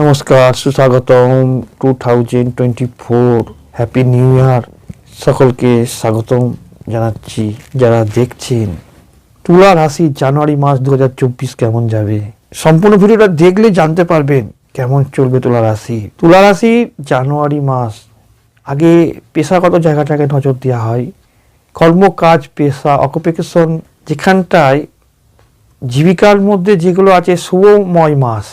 নমস্কার, সুস্বাগতম। Two thousand twenty four happy new year সকলকে স্বাগতম জানাচ্ছি। যারা দেখছেন, তুলা রাশি জানুয়ারি মাস দু হাজার চব্বিশ কেমন যাবে? সম্পূর্ণ ভিডিওটা দেখলে জানতে পারবেন কেমন চলবে তুলা রাশি। তুলা রাশি জানুয়ারি মাস, আগে পেশাগত জায়গাটাকে নজর দেওয়া হয়। কর্ম কাজ পেশা অকুপেশন যেখানটায় জীবিকার মধ্যে যেগুলো আছে, শুভময় মাস।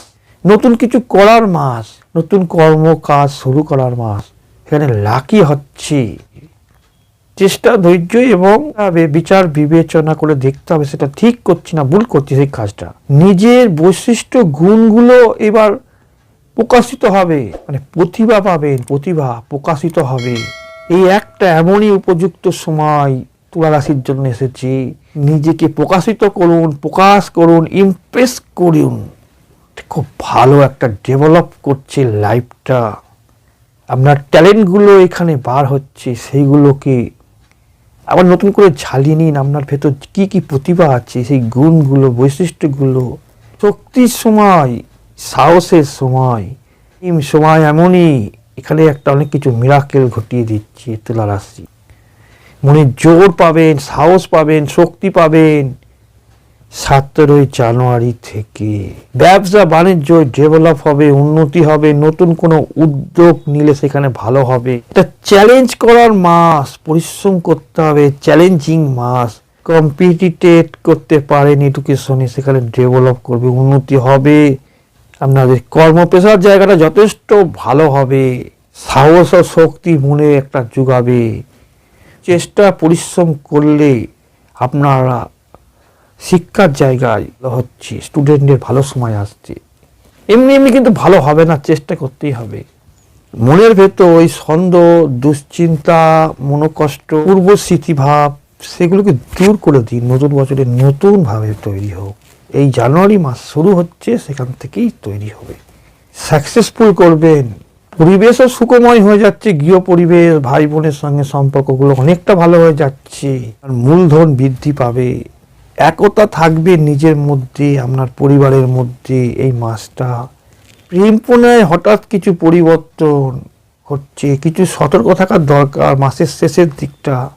নতুন কিছু করার মাস, নতুন কর্ম কাজ শুরু করার মাস, এখানে লাকি হচ্ছে। চেষ্টা, ধৈর্য এবং বিচার, বিবেচনা করে দেখতে হবে, সেটা ঠিক করছি না, ভুল করছি সেই কাজটা। নিজের বৈশিষ্ট্য, গুণগুলো এবার প্রকাশিত হবে মানে প্রতিভা পাবেন, প্রতিভা প্রকাশিত হবে। এই একটা এমনই উপযুক্ত সময় তুলা রাশির জন্য এসেছি। নিজেকে প্রকাশিত করুন, প্রকাশ করুন ইমপ্রেস করুন খুব ভালো একটা ডেভেলপ করছে লাইফটা আপনার ট্যালেন্টগুলো এখানে বার হচ্ছে, সেইগুলোকে আবার নতুন করে ঝালিয়ে নিন। আপনার ভেতর কী কী প্রতিভা আছে, সেই গুণগুলো, বৈশিষ্ট্যগুলো। শক্তির সময়, সাহসের সময় সময় এমনই। এখানে একটা অনেক কিছু মিরাকেল ঘটিয়ে দিচ্ছে তুলা রাশি মনে জোর পাবেন, সাহস পাবেন, শক্তি পাবেন। সতেরোই জানুয়ারি থেকে ব্যবসা বাণিজ্য ডেভেলপ হবে, উন্নতি হবে, নতুন কোনো উদ্যোগ নিলে সেখানে ভালো হবে। এটা চ্যালেঞ্জ করার মাস, পরিশ্রম করতে হবে চ্যালেঞ্জিং মাস। কম্পিটিটেট করতে পারেন এডুকেশনে সেখানে ডেভেলপ করবে, উন্নতি হবে। আপনাদের কর্মপেশার জায়গাটা যথেষ্ট ভালো হবে। সাহস ও শক্তি মনে একটা যোগাবে। চেষ্টা, পরিশ্রম করলে আপনারা শিক্ষার জায়গায় হচ্ছে স্টুডেন্টদের ভালো সময় আসছে। এমনি এমনি কিন্তু ভালো হবে না, চেষ্টা করতেই হবে। মনের ভেতর ওই সন্দেহ দুশ্চিন্তা, মনোকষ্ট পূর্ব স্মৃতিভাব সেগুলোকে দূর করে দিন। নতুন বছরে নতুনভাবে তৈরি হোক। এই জানুয়ারি মাস শুরু হচ্ছে, সেখান থেকেই তৈরি হবে। সাকসেসফুল করবেন। পরিবেশও সুখময় হয়ে যাচ্ছে, গৃহ পরিবেশ, ভাই বোনের সঙ্গে সম্পর্কগুলো অনেকটা ভালো হয়ে যাচ্ছে। আর মূলধন বৃদ্ধি পাবে। একতা থাকবে নিজের মধ্যে, আপনার পরিবারের মধ্যে এই মাসটা। প্রেম প্রেমপনায় হঠাৎ কিছু পরিবর্তন হচ্ছে কিছু সতর্ক থাকার দরকার মাসের শেষের দিকটা।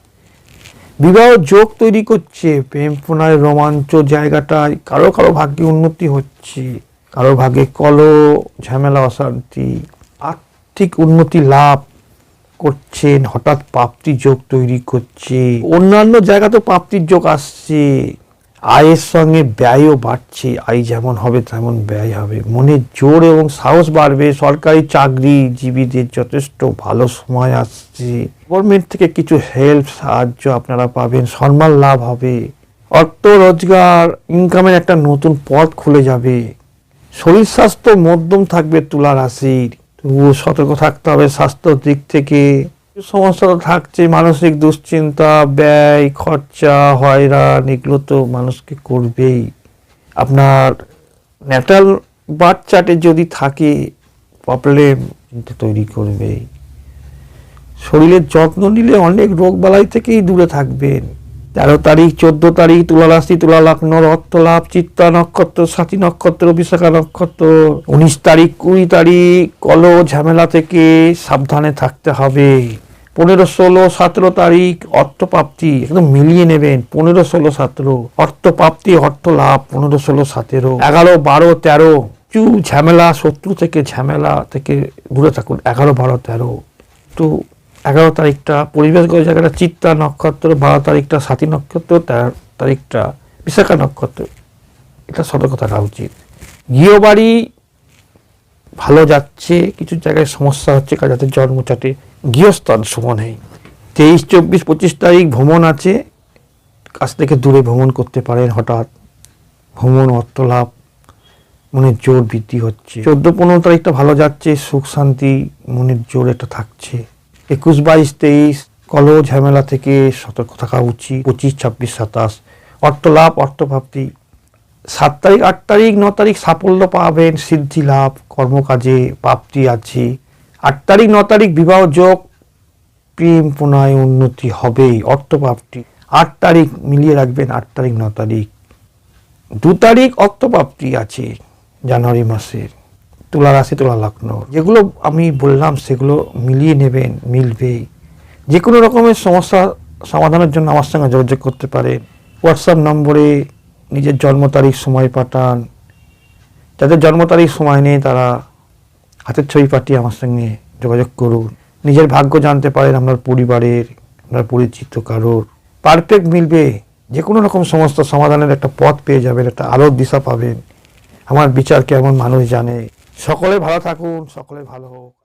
বিবাহ যোগ তৈরি করছে, প্রেম প্রেমপনায় রোমাঞ্চ জায়গাটায় কারও কারও ভাগ্যে উন্নতি হচ্ছে, কারও ভাগ্যে কল ঝামেলা, অশান্তি, আর্থিক উন্নতি লাভ করছেন, হঠাৎ প্রাপ্তি যোগ তৈরি করছে। অন্যান্য জায়গাতেও প্রাপ্তির যোগ আসছে। আয়ের সঙ্গে ব্যয়ও বাড়ছে, আয় যেমন হবে তেমন ব্যয় হবে। মনে জোর এবং সাহস বাড়বে, সরকারি চাকরিজীবীদের যথেষ্ট ভালো সময় আসছে। গভর্নমেন্ট থেকে কিছু হেল্প সাহায্য আপনারা পাবেন, সম্মান লাভ হবে। অর্থ রোজগার ইনকামের একটা নতুন পথ খুলে যাবে। শরীর স্বাস্থ্য মধ্যম থাকবে তুলা রাশির তবুও সতর্ক থাকতে হবে স্বাস্থ্যর দিক থেকে। সমস্যা তো থাকছে মানসিক দুশ্চিন্তা, ব্যয়, খরচা, হয়রান, এগুলো তো মানুষকে করবেই। আপনার ন্যাটাল বার্থ চার্টে যদি থাকে, প্রবলেম কিন্তু তৈরি করবেই। শরীরের যত্ন নিলে অনেক রোগ বালাই থেকেই দূরে থাকবেন। তেরো তারিখ, চোদ্দ তারিখ তুলা রাশি তুলা লগ্ন রক্ত লাভ চিত্তা নক্ষত্র, সাথী নক্ষত্র, বিশাখা নক্ষত্র, উনিশ তারিখ, কুড়ি তারিখ কলো ঝামেলা থেকে সাবধানে থাকতে হবে। পনেরো ষোলো সতেরো তারিখ অর্থপ্রাপ্তি একদম মিলিয়ে নেবেন। পনেরো ষোলো সতেরো অর্থপ্রাপ্তি অর্থ লাভ, পনেরো ষোলো সতেরো। এগারো, বারো, তেরো কিছু ঝামেলা, শত্রু থেকে ঝামেলা থেকে দূরে থাকুন। এগারো, বারো, তেরো। তো এগারো তারিখটা, পরিবেশগত জায়গাটা চিত্তা নক্ষত্র, বারো তারিখটা, সাথী নক্ষত্র, তেরো তারিখটা, বিশাখা নক্ষত্র। এটা সতর্ক থাকা উচিত। গৃহবাড়ি ভালো যাচ্ছে, কিছু জায়গায় সমস্যা হচ্ছে কাজাতে জন্মচাটে গৃহস্থান শুভ নেই। তেইশ, চব্বিশ, পঁচিশ তারিখ ভ্রমণ আছে, কাছ থেকে দূরে ভ্রমণ করতে পারেন হঠাৎ। ভ্রমণ অর্থ লাভ মনের জোর বৃদ্ধি হচ্ছে। চোদ্দ, পনেরো তারিখটা ভালো যাচ্ছে, সুখ, শান্তি, মনের জোর এটা থাকছে। একুশ, বাইশ, তেইশ কল ঝামেলা থেকে সতর্ক থাকা উচিত। পঁচিশ, ছাব্বিশ, সাতাশ অর্থ লাভ অর্থপ্রাপ্তি সাত তারিখ, আট তারিখ, ন তারিখ সাফল্য পাবেন, সিদ্ধি লাভ, কর্মকাজে প্রাপ্তি আছে। আট তারিখ, ন তারিখ বিবাহ যোগ, প্রেম পুনায় উন্নতি হবেই, অর্থপ্রাপ্তি। আট তারিখ মিলিয়ে রাখবেন, আট তারিখ, ন তারিখ। দু তারিখ অর্থপ্রাপ্তি আছে, জানুয়ারি মাসের। তুলা রাশি, তুলা লগ্ন। যেগুলো আমি বললাম, সেগুলো মিলিয়ে নেবেন, মিলবেই। যে কোনো রকমের সমস্যা সমাধানের জন্য আমার সঙ্গে যোগাযোগ করতে পারেন। হোয়াটসঅ্যাপ নম্বরে নিজের জন্ম তারিখ, সময় পাঠান। যাদের জন্ম তারিখ, সময় নেই, তারা হাতের ছবি পাঠিয়ে আমার সঙ্গে যোগাযোগ করুন। নিজের ভাগ্য জানতে পারেন আপনার পরিবারের, আপনার পরিচিত কারোর। পারফেক্ট মিলবে। যে কোনো রকম সমস্ত সমাধানের একটা পথ পেয়ে যাবেন, একটা আলোর দিশা পাবেন। আমার বিচার কেমন মানুষ জানে। সকলে ভালো থাকুন, সকলে ভালো হোক।